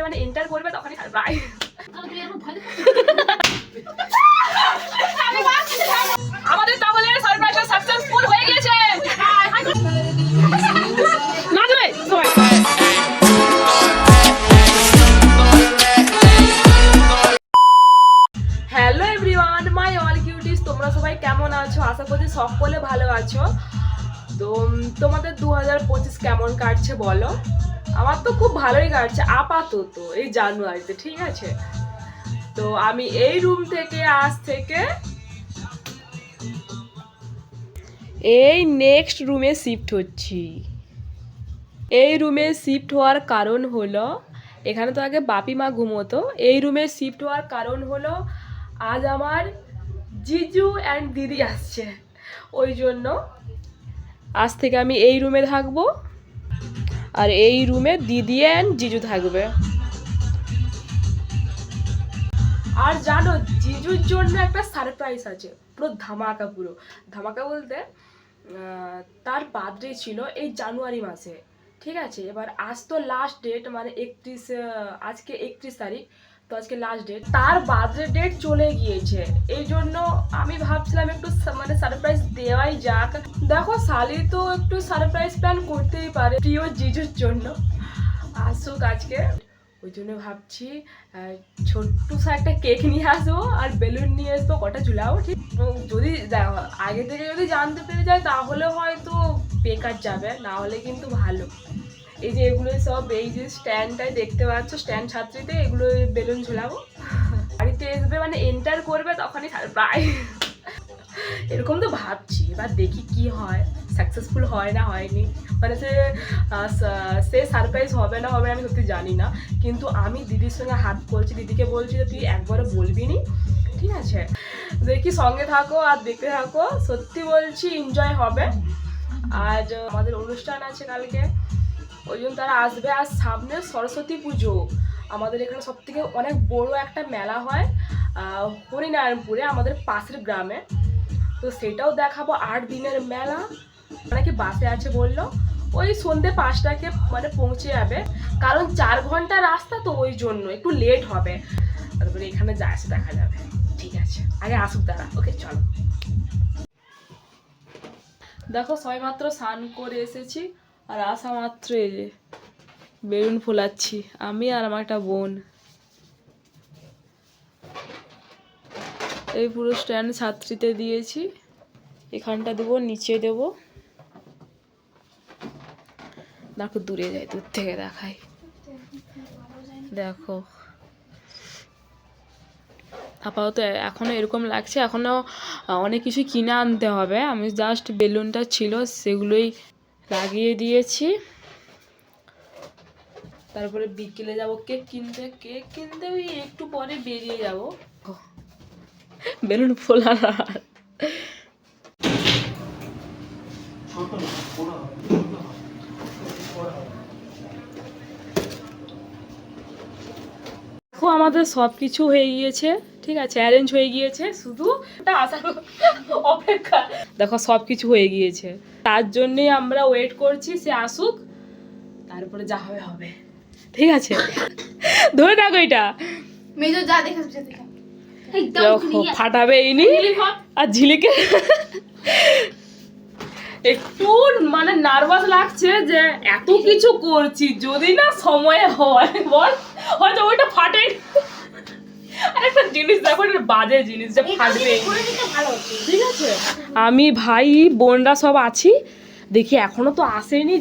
আসবে মানে এন্টার করবে তখনই সারপ্রাইজ আমাদের তাহলে সারপ্রাইজটা সাকসেসফুল হয়ে গেছে। মাই অল কিউটিস তোমরা সবাই কেমন আছো? আশা সকলে ভালো আছো। তো তোমাদের দু হাজার পঁচিশ কেমন কাটছে বলো? আমার তো খুব ভালোই কাটছে, আপাতত, এই জানুয়ারিতে, ঠিক আছে? তো আমি এই রুম থেকে আজ থেকে এই নেক্সট রুমে শিফট হচ্ছি। এই রুমে শিফট হওয়ার কারণ হলো, এখানে তো আগে বাপি মা ঘুমোতো, এই রুমে শিফট হওয়ার কারণ হলো, আজ আমার জিজু অ্যান্ড দিদি আসছে। ওই জন্য আজ থেকে আমি এই রুমে থাকব। আর এই রুমে দিদি অ্যান্ড জিজু থাকবে। আর জানো, জিজুর জন্য একটা সারপ্রাইজ আছে, পুরো ধামাকা পুরো। ধামাকা বলতে তার বার্থডে ছিল এই জানুয়ারি মাসে, ঠিক আছে? এবার আজ তো লাস্ট ডেট মানে একত্রিশ আজকে একত্রিশ তারিখ। তো আজকে লাস্ট ডেট তার বার্থডে ডেট চলে গিয়েছে। এই জন্য আমি ভাবছিলাম একটু মানে সারপ্রাইজ দেওয়াই যাক। দেখো, সালি তো একটু সারপ্রাইজ প্ল্যান করতেই পারে প্রিয় জিজুর জন্য। আসুক আজকে। ওই জন্য ভাবছি ছোট্ট সা একটা কেক নিয়ে আসব আর বেলুন নিয়ে আসব, কটা ঝুলাবো ঠিক। যদি আগে থেকে যদি জানতে পেরে যায়, তাহলে হয়তো বেকার যাবে, না হলে কিন্তু ভালো। এই যে এগুলো সব, এই যে স্ট্যান্ডটাই দেখতে পাচ্ছ স্ট্যান্ড ছাত্রীতে এগুলো বেলুন ঝুলাবো। বাড়িতে আসবে মানে এন্টার করবে তখনই সারপ্রাইজ এরকম তো ভাবছি, এবার দেখি কি হয় সাকসেসফুল হয় না হয়নি। মানে সে সে সারপ্রাইজ হবে না হবে আমি সত্যি জানি না। কিন্তু আমি দিদির সঙ্গে হাত করছি দিদিকে বলছি যে, তুই একবারও বলবি নি? ঠিক আছে? দেখি সঙ্গে থাকো আর দেখতে থাকো। সত্যি বলছি এনজয় হবে। আর আমাদের অনুষ্ঠান আছে কালকে। ওই জন্য তারা আসবে আর সামনে সরস্বতী পুজো। আমাদের এখানে সব থেকে অনেক বড় একটা মেলা হয় হরিনারায়ণপুরে, আমাদের পাশের গ্রামে। তো সেটাও দেখাবো আট দিনের মেলা। নাকি বাসে আছে বলল, ওই সন্ধ্যে পাঁচটাকে মানে পৌঁছে যাবে। কারণ চার ঘণ্টা রাস্তা তো ওই জন্য, একটু লেট হবে। তারপরে এখানে যা আছে দেখা যাবে। ঠিক আছে, আগে আসুক তারা। ওকে চলো। দেখো, সবেমাত্র স্নান করে এসেছি। আর আসা মাত্র এই যে বেলুন ফোলাচ্ছি, আমি আর আমার একটা বোন। এই পুরো স্ট্যান্ড ছাত্রীতে দিয়েছি, এখানটা দেবো, নিচে দেবো। দেখো, দূরে যাই, দূর থেকে দেখাই। দেখো। আপাতত এখনও এরকম লাগছে এখনও অনেক কিছু কিনে আনতে হবে। আমি জাস্ট বেলুনটা ছিল, সেগুলোই লাগিয়ে দিয়েছি। তারপরে বিকেলে যাব কেক কিনতে কেক কিনতে ওই একটু পরে বেরিয়ে যাব। বেলুন ফোলা আমাদের সব কিছু হয়ে গিয়েছে। ঠিক আছে অ্যারেঞ্জ হয়ে গিয়েছে শুধু আসার অপেক্ষা। দেখো সব কিছু হয়ে গিয়েছে। তার জন্যই আমরা ওয়েট করছি সে আসুক তারপরে যা হবে হবে। ঠিক আছে? ধরে রাখো এটা। মেজো যা দেখা ফাটাবে ইনি। আর ঝিলিকে। একটু মানে নার্ভাস লাগছে যে এত কিছু করছি যদি না সময়ে হয় বল। হয়তো ওইটা ফাটে একটা জিনিস দেখো বাজে জিনিস যে ফাটবে। ঠিক আছে? আমি ভাই বোনরা সব আছি। দেখি এখনও তো আসেনি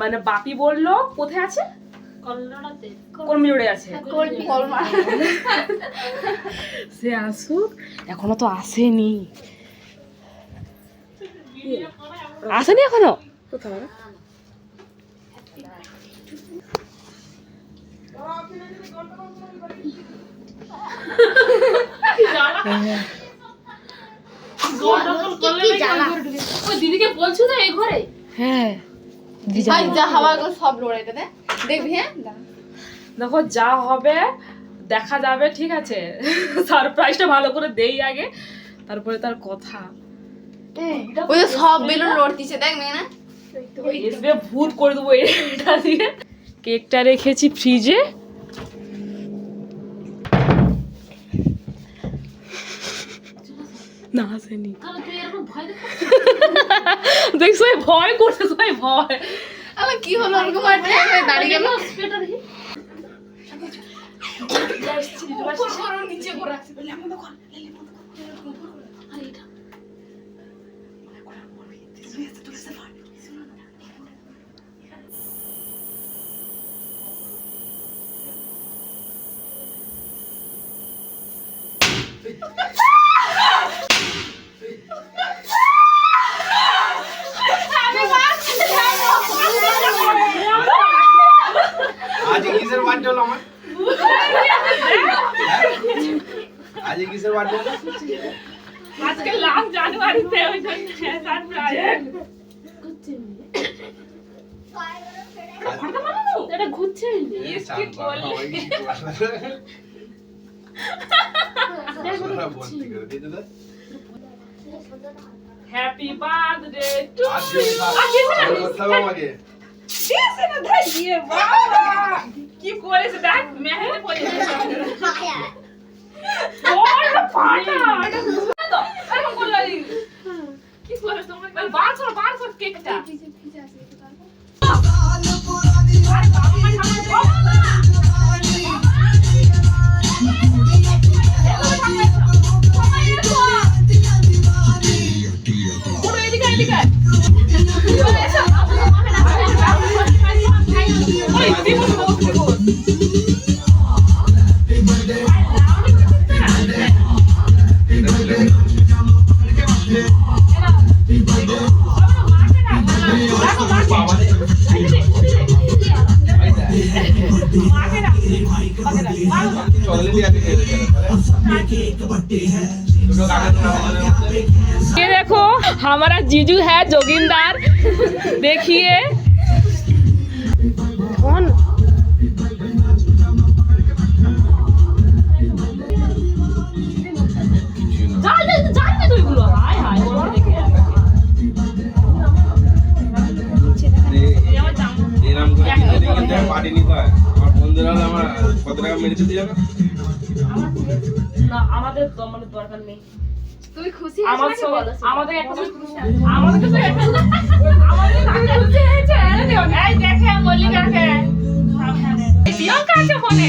মানে বাপি বলল কোথায় আছে? আছে। কলমা। সে আসুক এখনও তো আসেনি। আসেনি এখনও? ওই দিদিকে বলছো তো এই ঘরে? হ্যাঁ যা সব লড়াইতে দেখবি হ্যাঁ? দেখো যা হবে দেখা যাবে ঠিক আছে? সারপ্রাইজটা ভালো করে দেই আগে তারপরে তার কথা। ওই সব বেলুন লড়তিছে দেখ মেয়ে না। ভূত করে দেবো এটা দিয়ে। কেকটা রেখেছি ফ্রিজে না আসেনি দেখ সবাই ভয় করছে সবাই ভয় আমার কি হলো ওরকম দাঁড়িয়ে গেল নিচে করে কিসের বার্থডে হলো আমার? আজ কিসের বার্থডে হলো? আজকে লাস্ট জানুয়ারিতে ওই জন্য সারপ্রাইজ এটা ঘুরছে। কি বললি হ্যাপি বার্থডে টু ইউ কি করেছে দেখ মেহেদি করল কি করে তোমরা বার করো বার করো কেকটা ये देखो हमारा जीजू है जोगिंदार देखिए कौन जाल दे जाल दे तो এগুলো হায় হায় ওরা দেখে এরকম করে যদি কিন্তু পার্টি নিতে হয় আমার বন্ধুরা হলে আমার কত টাকা মেরেছে দিয়ে যাবে না আমাদের তো দরকার নেই। তুই খুশি আমাদের আমাদের একটা আমাদের তো আমাদের দেখে বলি কাকে সাবধানে প্রিয়ঙ্কা আছে ফোনে।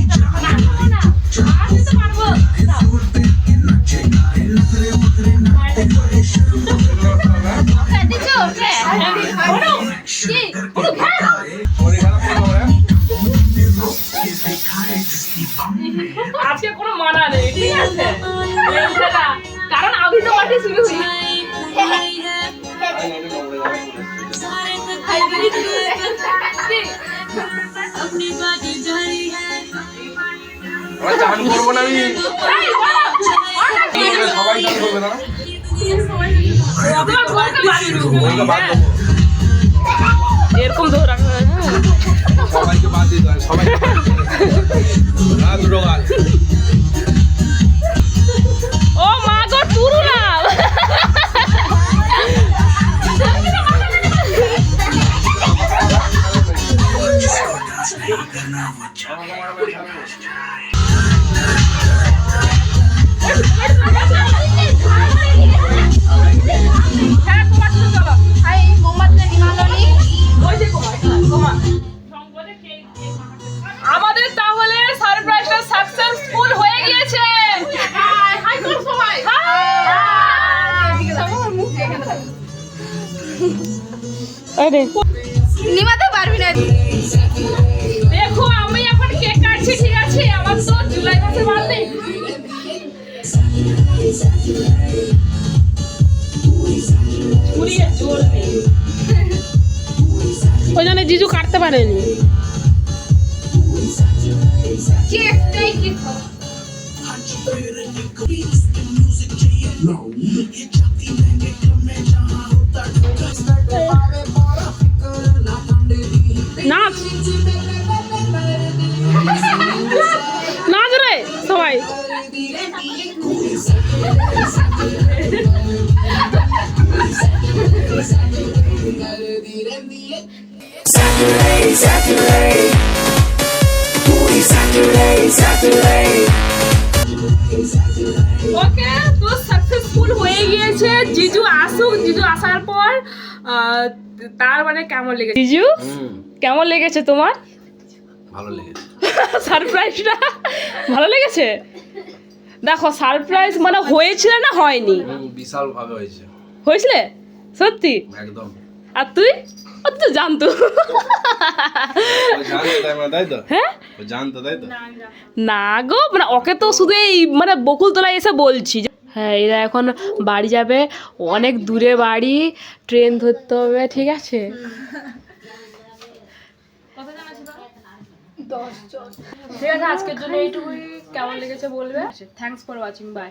আজকে কোনো মানা নেই ঠিক আছে তো মাঠে শুরু হই আমরা চান করব না আমি। সবাই চান করবে বাদ এরকম ধরে রাখা হয়। সবাইকে বাদ দিতে হয় সবাই। দুটো গাছ ও মা গো টুরু না নে নিমাতে পারবি না। দেখো আমি এখন কেক কাটছি ঠিক আছে? আমার তো জুলাই মাসে বার্থডে ওই জন্য জিজু কাটতে পারেনি। কেকটাই কি? নাচ রে সবাই। ওকে তো সাকসেসফুল হয়ে গিয়েছে জিজু আসুক। জিজু আসার পর আহ, তার মানে কেমন লেগেছে? জিজু? কেমন লেগেছে তোমার? ভালো লেগেছে। সারপ্রাইজটা ভালো লেগেছে? দেখো সারপ্রাইজ মানে হয়েছিল না হয়নি? বিশাল ভাবে হয়েছে। হয়েছিলে? সত্যি? একদম। আর তুই? তো জানতো। হ্যাঁ? না গো মানে ওকে তো শুধু এই মানে বকুলতলায় এসে বলছি হ্যাঁ এরা এখন বাড়ি যাবে। অনেক দূরে বাড়ি ট্রেন ধরতে হবে ঠিক আছে? ঠিক আছে আজকের জন্য এইটুকুই। কেমন লেগেছে বলবে? Thanks for watching by